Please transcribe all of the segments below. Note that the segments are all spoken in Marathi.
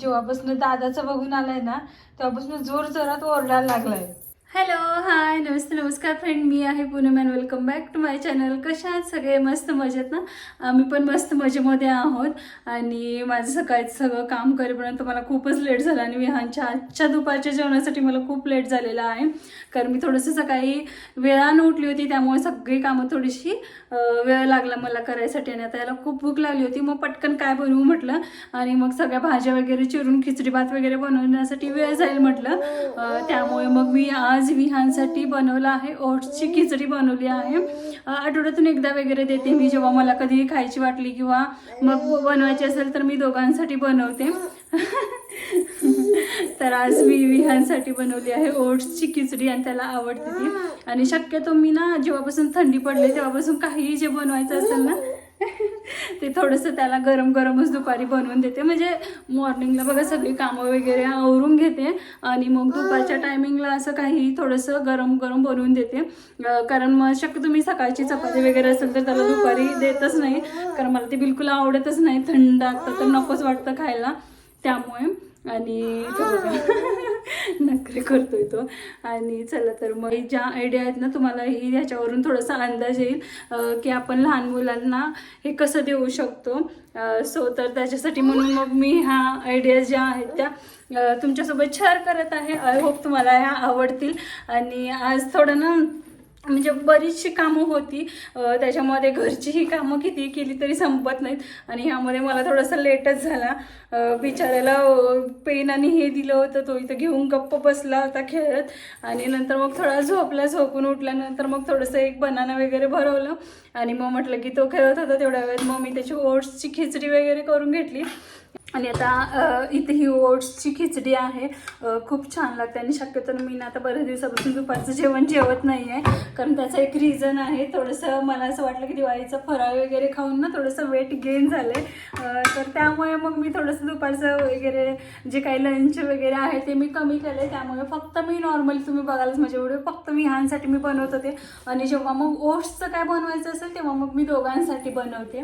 जेव्हापासून दादाचं बघून आलाय ना तेव्हापासून जोर जोरात ओरडायला लागलाय. हॅलो हाय नमस्ते नमस्कार फ्रेंड मी आहे Poonam and welcome back to my channel कशा आहात सगळे? मस्त मजेत ना? आम्ही पण मस्त मजेमध्ये आहोत. आणि माझं सकाळचं सगळं काम करेपर्यंत मला खूपच लेट झालं आणि विहानच्या आजच्या दुपारच्या जेवणासाठी मला खूप लेट झालेला आहे. कारण मी थोडंसं सकाळी वेळानं उठली होती त्यामुळे सगळी कामं थोडीशी वेळ लागला मला करायसाठी आणि आता याला खूप भूक लागली होती. मग पटकन काय बनवू म्हटलं? आणि मग सगळ्या भाज्या वगैरे चिरून खिचडी भात वगैरे बनवण्यासाठी वेळ जाईल म्हटलं. त्यामुळे मग मी आज आज विहानसाठी बनवलं आहे ओट्सची खिचडी बनवली आहे. आठवड्यातून एकदा वगैरे देते मी जेव्हा मला कधी खायची वाटली किंवा मग बनवायची असेल तर मी दोघांसाठी बनवते. तर आज मी विहानसाठी बनवली आहे ओट्सची खिचडी आणि त्याला आवडते ती. आणि शक्यतो मी ना जेव्हापासून थंडी पडली तेव्हापासून काहीही जे बनवायचं असेल ना ते थोडंसं त्याला गरम गरमच दुपारी बनवून देते. म्हणजे मॉर्निंगला बघा सगळी कामं वगैरे आवरून घेते आणि मग दुपारच्या टायमिंगला असं काही थोडंसं गरम गरम बनवून देते. कारण मग शक्यतो मी सकाळची चपाती वगैरे असेल तर त्याला दुपारी देतच नाही. कारण मला ते बिलकुल आवडतच नाही. थंड आता तर नकोच वाटतं खायला. त्यामुळे आणि नखरे करतोय तो. आणि चला तर मग ज्या आयडिया आहेत ना तुम्हाला ही ह्याच्यावरून थोडासा अंदाज येईल की आपण लहान मुलांना हे कसं देऊ शकतो. सो तर त्याच्यासाठी म्हणून मग मी ह्या आयडियाज ज्या आहेत त्या तुमच्यासोबत शेअर करत आहे. आय होप तुम्हाला ह्या आवडतील. आणि आज थोडं ना म्हणजे बरीचशी कामं होती. त्याच्यामध्ये घरचीही कामं किती केली तरी संपत नाहीत. आणि ह्यामध्ये मला थोडासा लेटच झाला. बिचाऱ्याला पेन आणि हे दिलं होतं. तो इथं घेऊन गप्प बसला होता खेळत. आणि नंतर मग थोडा झोपला झोपून उठल्यानंतर मग थोडंसं एक बनाना वगैरे भरवलं. आणि मग म्हटलं की तो खेळत होता तेवढ्या वेळेत. मग मी त्याची ओट्सची खिचडी वगैरे करून घेतली. आणि आता इथे ही ओट्सची खिचडी आहे. खूप छान लागते आणि शक्यतो मी ना आता बऱ्याच दिवसापासून दुपारचं जेवण जेवत नाही आहे कारण त्याचं एक रिझन आहे. थोडंसं मला असं वाटलं की दिवाळीचं फराळ वगैरे खाऊन ना थोडंसं वेट गेन झालं. आहे तर त्यामुळे मग मी थोडंसं दुपारचं वगैरे जे काही लंच वगैरे आहे ते मी कमी केलं त्यामुळे फक्त मी नॉर्मली तुम्ही बघालच म्हणजे माझे व्हिडिओ फक्त मी ह्यांसाठी मी बनवत होते. आणि जेव्हा मग ओट्सचं काय बनवायचं असेल तेव्हा मग मी दोघांसाठी बनवते.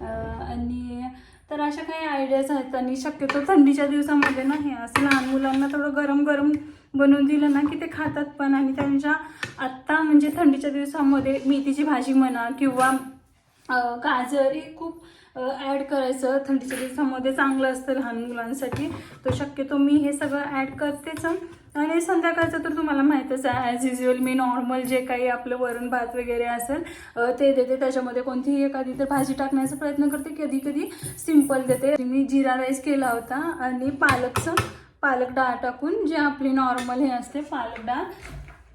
आणि तर अशा काही आयडियाज आहेत आणि शक्यतो थंडीच्या दिवसामध्ये ना हे असं लहान मुलांना थोडं गरम गरम बनवून दिलं ना की ते खातात पण आणि त्यांच्या आत्ता म्हणजे थंडीच्या दिवसामध्ये मेथीची भाजी म्हणा किंवा गाजर हे खूप ॲड करायचं. थंडीच्या दिवसामध्ये चांगलं असतं लहान मुलांसाठी. तर शक्यतो मी हे सगळं ॲड करतेच. आणि संध्याकाळचं तर तुम्हाला माहीतच आहे ॲज युजल मी नॉर्मल जे काही आपलं वरण भात वगैरे असेल ते देते. त्याच्यामध्ये कोणतीही एखादी तर भाजी टाकण्याचा प्रयत्न करते. कधी कधी सिंपल देते. मी जिरा राईस केला होता आणि पालकचं पालक डाळ टाकून जे आपली नॉर्मल हे असते पालक डाळ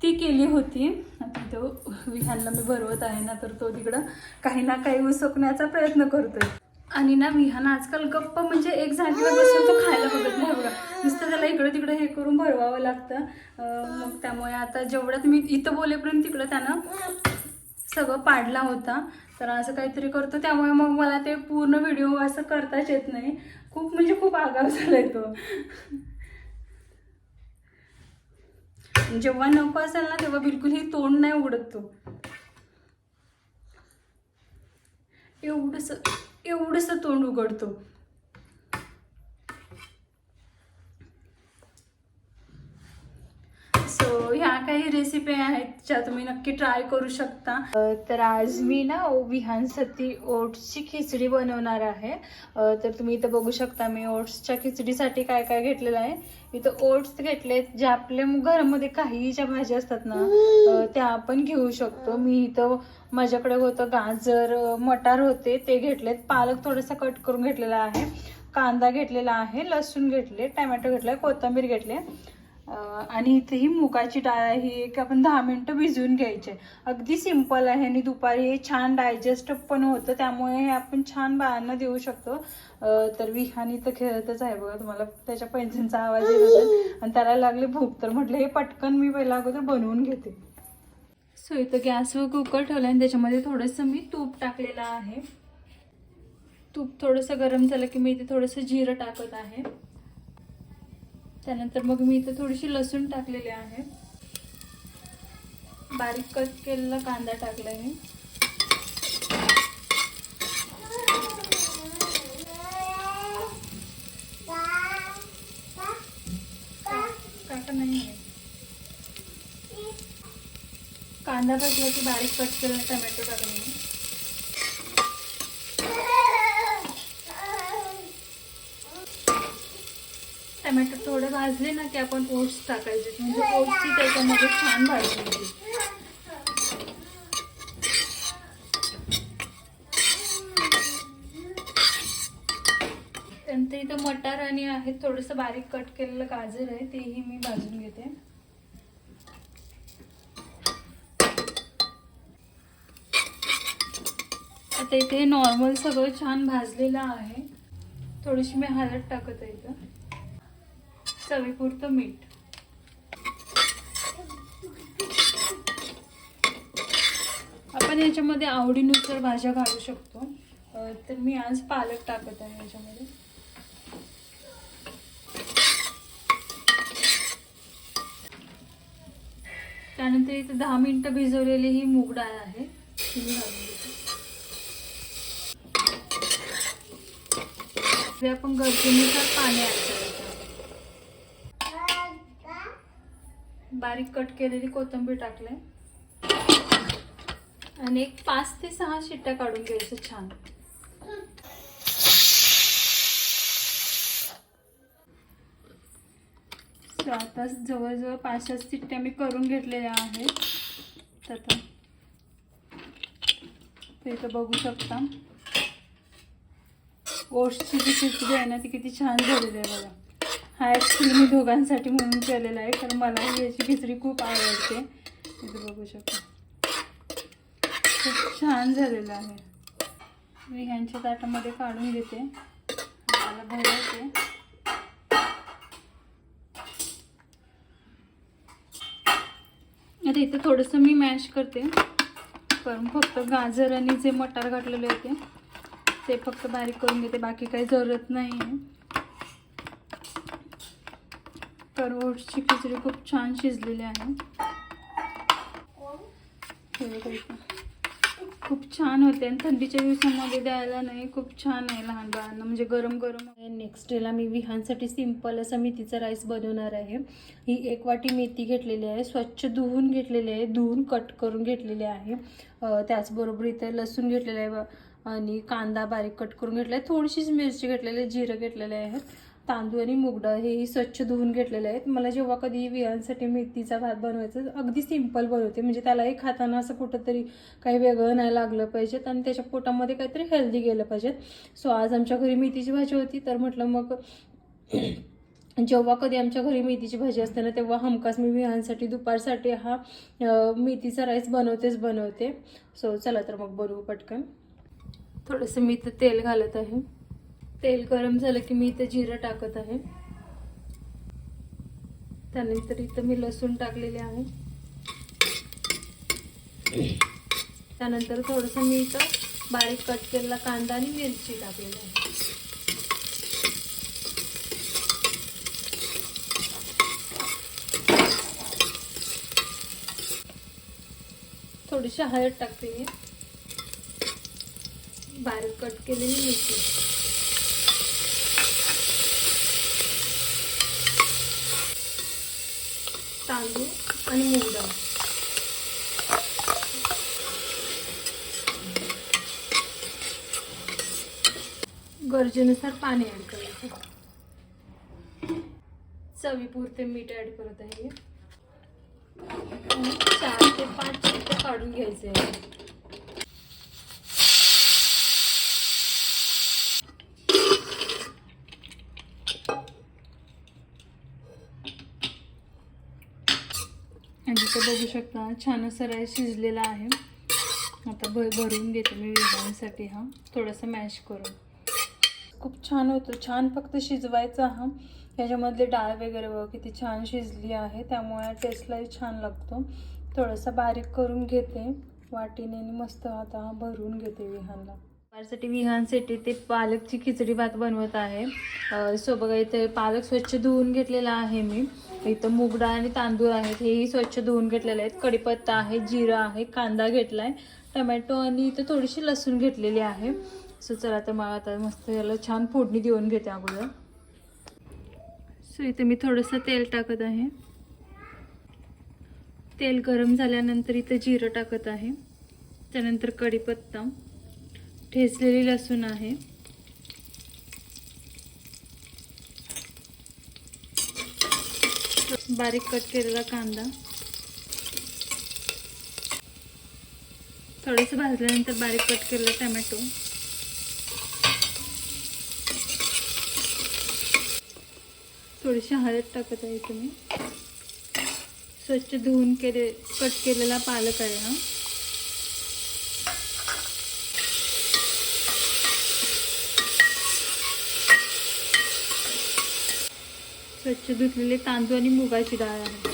ती केली होती. आता तो विहानला मी भरवत आहे ना तर तो तिकडं काही ना काही उसकण्याचा प्रयत्न करतोय. आणि ना विहान आजकाल गप्प म्हणजे एक जागेवर बसून तो खायला बघत नाही बघा. नुसतं त्याला इकडं तिकडं हे करून भरवावं लागतं. मग त्यामुळे आता जेवढ्यात मी इथं बोलेपर्यंत तिकडं त्यानं सगळं पाडला होता. तर असं काहीतरी करतो. त्यामुळे मग मला ते पूर्ण व्हिडिओ असं करताच येत नाही. खूप म्हणजे खूप आगाव झालाय तो. जेव्हा नको असेल ना तेव्हा बिलकुल ही तोंड नाही उघडत तो. एवढंसं एवढंसं तोंड उघडतो सो ह्या काही रेसिपी आहेत ज्या तुम्ही नक्की ट्राय करू शकता. तर आज मी ना विहानसाठी ओट्सची खिचडी बनवणार आहे. तर तुम्ही इथं बघू शकता मी ओट्सच्या खिचडीसाठी काय काय घेतलेलं आहे. इथं ओट्स घेतलेत जे आपल्या घरामध्ये काही ज्या भाज्या असतात ना त्या आपण घेऊ शकतो. मी इथं माझ्याकडे होतं गाजर मटार होते ते घेतलेत. पालक थोडंसं कट करून घेतलेला आहे. कांदा घेतलेला आहे लसूण घेतले टमॅटो घेतलाय कोथिंबीर घेतले. आणि इथे ही मुगाची डाळ आहे. ही एक आपण दहा मिनटं भिजवून घ्यायचे. अगदी सिंपल आहे आणि दुपारी हे छान डायजेस्ट पण होतं. त्यामुळे हे आपण छान बाळांना देऊ शकतो. तर विहानी तर खेळतच आहे बघा. तुम्हाला त्याच्या पैंजणचा आवाज येत असेल. आणि त्याला लागली भूक. तर म्हटलं हे पटकन मी पहिला अगोदर बनवून घेते. सो इथं गॅसवर कुकर ठेवलं आणि त्याच्यामध्ये थोडंसं मी तूप टाकलेलं आहे. तूप थोडंसं गरम झालं की मी इथे थोडंसं जिरं टाकत आहे. त्यानंतर मग मी इथं थोडीशी लसूण टाकलेली आहे. बारीक कट केलेला कांदा टाकला मी. नाही कांदा टाकला की बारीक कट केलेला टमॅटो टाकला मी. थोडे भाजले ना की आपण ओट्स टाकायचे. म्हणजे ओट्सची त्याच्यामध्ये छान भाजली होती त्यानंतर इथं मटार आणि आहे थोडंसं बारीक कट केलेलं गाजर आहे तेही मी भाजून घेते. आता इथे नॉर्मल सगळं छान भाजलेलं आहे. थोडीशी मी हळद टाकत आहे इथं. चवीपुरतं मीठ. आपण याच्यामध्ये आवडीनुसार भाज्या घालू शकतो. तर मी आज पालक टाकत आहे याच्यामध्ये. त्यानंतर इथे दहा मिनिटं भिजवलेली ही मूग डाळ आहे. ती घालून आपण गरजेनुसार पाणी ऍड करायचं बारीक कट केलेली कोथिंबीर टाकले. आणि एक पाच ते सहा शिट्ट्या काढून घ्यायचं छान. आता जवळजवळ पाच सहा शिट्ट्या मी करून घेतलेल्या आहेत. तर ते इथं बघू शकता. ओट्सची जी शिट्टी आहे ना ती किती छान झालेली आहे बघा. हा ॲक्च्युली मी दोघांसाठी म्हणून केलेला आहे कारण मला याची खिचडी खूप आवडते. इथं बघू शकता. खूप छान झालेलं आहे. मी ह्यांच्या ताटामध्ये काढून घेते. मला भरवते. आता इथं थोडंसं मी मॅश करते. कारण फक्त गाजर आणि जे मटार घातलेले होते ते फक्त बारीक करून घेते. बाकी काही जरूरत नाही आहे तर ओट्सची खिचडी खूप छान शिजलेली आहे खूप छान होते आणि थंडीच्या दिवसामध्ये द्यायला नाही खूप छान आहे लहान बाळांना म्हणजे गरम गरम आहे नेक्स्ट डेला मी विहांसाठी सिंपल असा मेथीचा राईस बनवणार आहे. ही एक वाटी मेथी घेतलेली आहे. स्वच्छ धुवून घेतलेली आहे. धुवून कट करून घेतलेली आहे. त्याचबरोबर इथे लसूण घेतलेलं आहे. आणि कांदा बारीक कट करून घेतला आहे. थोडीशीच मिरची घेतलेली आहे. जिरं घेतलेले आहेत तांदूळ आणि मुगडाळ हेही स्वच्छ धुवून घेतलेले आहेत. मला जेव्हा कधी विहांसाठी मेथीचा भात बनवायचा अगदी सिंपल बनवते. म्हणजे त्यालाही खाताना असं कुठंतरी काही वेगळं नाही लागलं पाहिजेत आणि त्याच्या पोटामध्ये काहीतरी हेल्दी गेलं पाहिजेत सो आज आमच्या घरी मेथीची भाजी होती तर म्हटलं मग जेव्हा कधी आमच्या घरी मेथीची भाजी असते ना तेव्हा हमखास मी विहांसाठी दुपारसाठी हा मेथीचा राईस बनवतेच बनवते. सो चला तर मग बनवू पटकन. थोडंसं मी तेल घालत आहे. तेल गरम झालं की मी इथं जिरं टाकत आहे. त्यानंतर इथं मी लसूण टाकलेले आहे. त्यानंतर थोडंसं मी इथं बारीक कट केलेला कांदा आणि मिरची टाकलेली आहे. थोडीशी हळद टाकते मी. बारीक कट केलेली मिरची. तांदूळ आणि मूग डाळ गरजेनुसार पाणी ॲड करायचं. चवीपुरते मीठ ॲड करत आहे. चार ते पाच शिट्ट्या काढून घ्यायचे आहे आणि इथं बघू शकता छान असं राईस शिजलेला आहे. आता भ भरून घेते मी विभागासाठी हा. थोडंसं मॅश करून. खूप छान होतं. छान फक्त शिजवायचा हा. याच्यामधले डाळ वगैरे बघ किती छान शिजली आहे. त्यामुळे टेस्टलाही छान लागतो. थोडंसं बारीक करून घेते. वाटीने आणि मस्त आता हा भरून घेते विहानला. दुपारसाठी विहानसाठी ते पालकची खिचडी भात बनवत आहे. सोबत सो बघा इथे पालक स्वच्छ धुवून घेतलेला आहे मी. इथं मूग डाळ आणि तांदूळ आहेत. हेही स्वच्छ धुवून घेतलेले आहेत. कढीपत्ता आहे जिरं आहे कांदा घेतला आहे टमॅटो आणि इथं थोडीशी लसूण घेतलेली आहे. सो चला तर मला आता मस्त याला छान फोडणी देऊन घेते अगोदर. सो इथे मी थोडंसं तेल टाकत आहे. तेल गरम झाल्यानंतर इथं जिरं टाकत आहे. त्यानंतर कढीपत्ता. ठेचलेली लसूण आहे. बारीक कट केलेला कांदा. थोडंसं भाजल्यानंतर बारीक कट केलेला टमॅटो. थोडीशी हळद टाकत आहे तुम्ही. स्वच्छ धुवून केले कट केलेला पालक आहे हा. स्वच्छ धुतलेले तांदूळ आणि मुगाची डाळ आहे.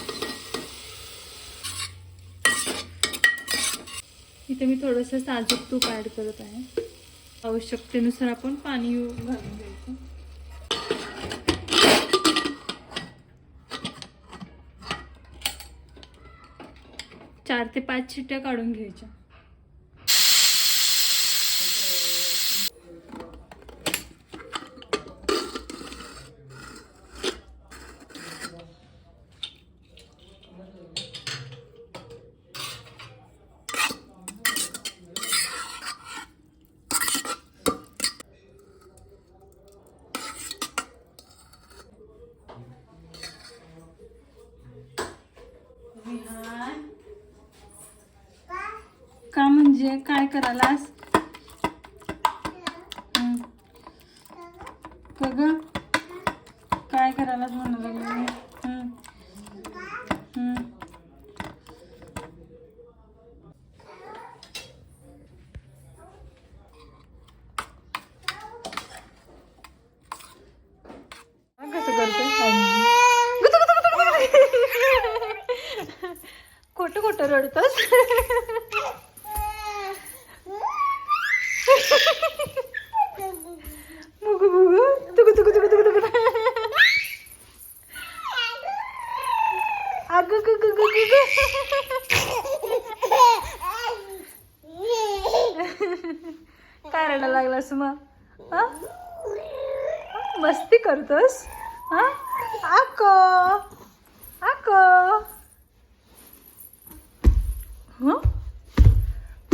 इथे मी थोडंसं साजूक तूप ॲड करत आहे. आवश्यकतेनुसार आपण पाणी घालून घ्यायचं. चार ते पाच शिट्ट्या काढून घ्यायच्या का म्हणजे काय करायलास? ग? काय करायलाच म्हणू लागले मी? कसं करते खोटं खोटं रडतस मुगु मुगु तुगु तुगु तुगु तुगु तुगु अगं गु गु गु गु गु काय रडायला लागलास मग. हा? मस्ती करतोस? हा? आको! आको! हं?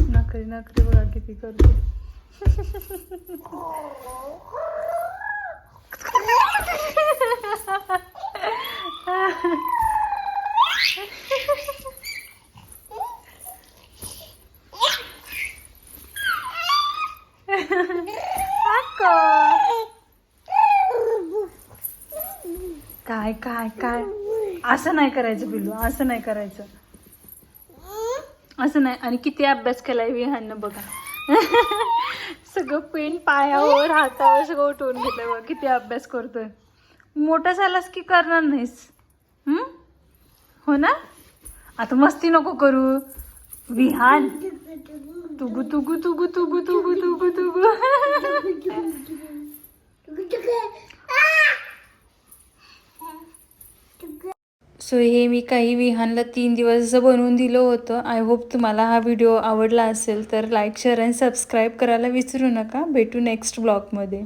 नकरी नखरी बघा किती करते. काय काय? असं नाही करायचं बिलू असं नाही करायचं. असं नाही. आणि किती अभ्यास केलाय विहान बघा. सगळं पेन पायावर हातावर सगळं उठवून घेतलं बघा. किती अभ्यास करतोय. मोठा झालास की करणार नाहीस? हो ना? आता मस्ती नको करू. विहान. तुगु तुगु तुगु तुगु तुगु तुगु तुगु. सो हे मी काही विहानला तीन दिवस बनवून दिलं होतं. आय होप तुम्हाला हा व्हिडिओ आवडला असेल तर लाईक शेअर अँड सबस्क्राईब करायला विसरू नका. भेटू नेक्स्ट ब्लॉगमध्ये